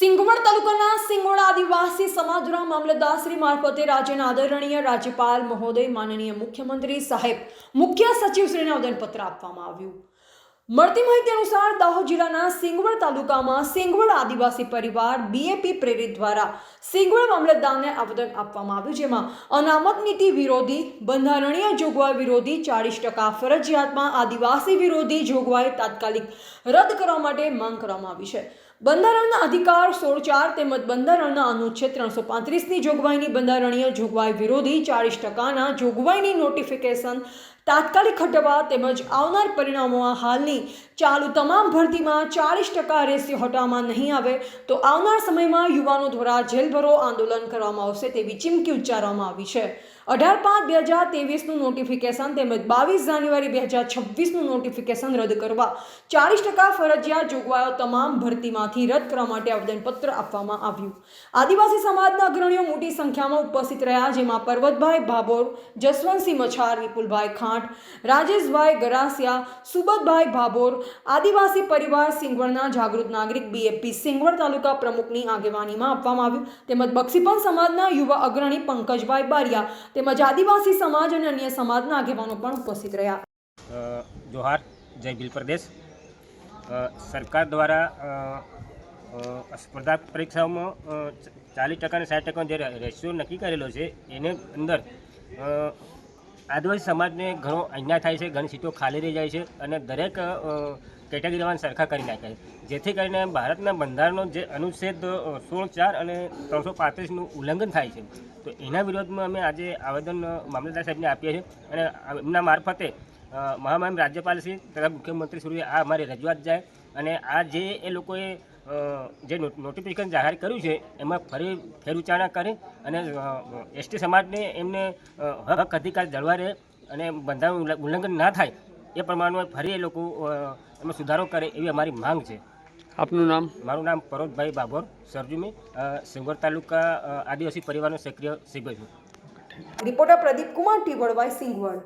સિંગવડ તાલુકાના સિંગવડ આદિવાસી સમાજના મામલતદાર શ્રી મારફતે રાજ્યના આદરણીય રાજ્યપાલ મહોદય, માનનીય મુખ્યમંત્રી સાહેબ, મુખ્ય સચિવ શ્રીને આવેદનપત્ર આપવામાં આવ્યું. મળતી માહિતી અનુસાર દાહોદ જિલ્લાના સિંગવડ તાલુકામાં સિંગવડ આદિવાસી પરિવાર બીએપી પ્રેરિત દ્વારા સિંગવડ મામલતદારને આવેદન આપવામાં આવ્યું જેમાં અનામત નીતિ વિરોધી, બંધારણીય જોગવાઈ વિરોધી, ચાળીસ ટકા ફરજિયાતમાં આદિવાસી વિરોધી જોગવાઈ તાત્કાલિક રદ કરવા માટે માંગ કરવામાં આવી છે. બંધારણના અધિકાર સોળ ચાર તેમજ બંધારણના અનુચ્છેદ ત્રણસો પાંત્રીસની જોગવાઈની બંધારણીય જોગવાઈ વિરોધી, ચાળીસ ટકાના જોગવાઈની નોટિફિકેશન તાત્કાલિક હટવા તેમજ આવનાર પરિણામોમાં હાલની ચાલુ તમામ ભરતીમાં ચાલીસ ટકા રેસી હટાવવામાં નહીં આવે તો આવનાર સમયમાં યુવાનો દ્વારા જેલભરો આંદોલન કરવામાં આવશે તેવી ચીમકી ઉચ્ચારવામાં આવી છે. અઢાર પાંચ બે હજાર તેવીસનું નોટિફિકેશન તેમજ બાવીસ જાન્યુઆરી બે હજાર છવ્વીસનું નોટિફિકેશન રદ કરવા ચાલીસ ટકા ફરજિયાત જોગવાયો તમામ ભરતીમાંથી રદ કરવા માટે આવેદનપત્ર આપવામાં આવ્યું. આદિવાસી સમાજના અગ્રણીઓ મોટી સંખ્યામાં ઉપસ્થિત રહ્યા, જેમાં પર્વતભાઈ ભાભોર, જસવંતસિંહ મછાર, વિપુલભાઈ ખાંટ, રાજેશભાઈ ગરાસિયા, સુબતભાઈ ભાભોર, આદિવાસી પરિવાર સિંગવડના જાગૃત નાગરિક બીએપી સિંગવડ તાલુકા પ્રમુખની આગેવાનીમાં આપવામાં આવ્યું. તેમજ બક્ષીપંથ સમાજના યુવા અગ્રણી પંકજભાઈ બારિયા તેમજ આદિવાસી સમાજ અને અન્ય સમાજના આગેવાનો પણ ઉપસ્થિત રહ્યા. જોહાર, જય બિલ પ્રદેશ. સરકાર દ્વારા સ્પર્ધા પરીક્ષાઓમાં ચાલીસ ટકા અને સાઠ ટકાનો જે રેશિયો નક્કી કરેલો છે, એને અંદર આદિવાસી સમાજને ઘણો અન્યાય થાય છે, ઘણી સીટો ખાલી રહી જાય છે અને દરેક કેટેગરીમાં સરખા કરી નાખે છે. જેથી કરીને ભારતના બંધારણનો જે અનુચ્છેદ સોળ, ચાર અને ત્રણસો પાંત્રીસનું ઉલ્લંઘન થાય છે. તો એના વિરોધમાં અમે આજે આવેદન મામલતદાર સાહેબને આપીએ છીએ અને એમના મારફતે મહામહિમ રાજ્યપાલશ્રી તથા મુખ્યમંત્રી શ્રીએ આ અમારી રજૂઆત જાય અને આ જે એ લોકોએ જે નોટિફિકેશન જાહેર કર્યું છે એમાં ફરી ફેરવિચારણા કરી અને એસટી સમાજને એમને હક અધિકાર જળવા રહે અને બંધારણ ઉલ્લંઘન ના થાય એ પ્રમાણમાં ફરી એ લોકો એમાં સુધારો કરે એવી અમારી માંગ છે. આપનું નામ? મારું નામ પરોતભાઈ બાભોર સરજુમી સિંગોર તાલુકા આદિવાસી પરિવારનો સક્રિય સિંગ છું. રિપોર્ટર પ્રદીપ કુમાર ટીવડ વાય સિંગવડ.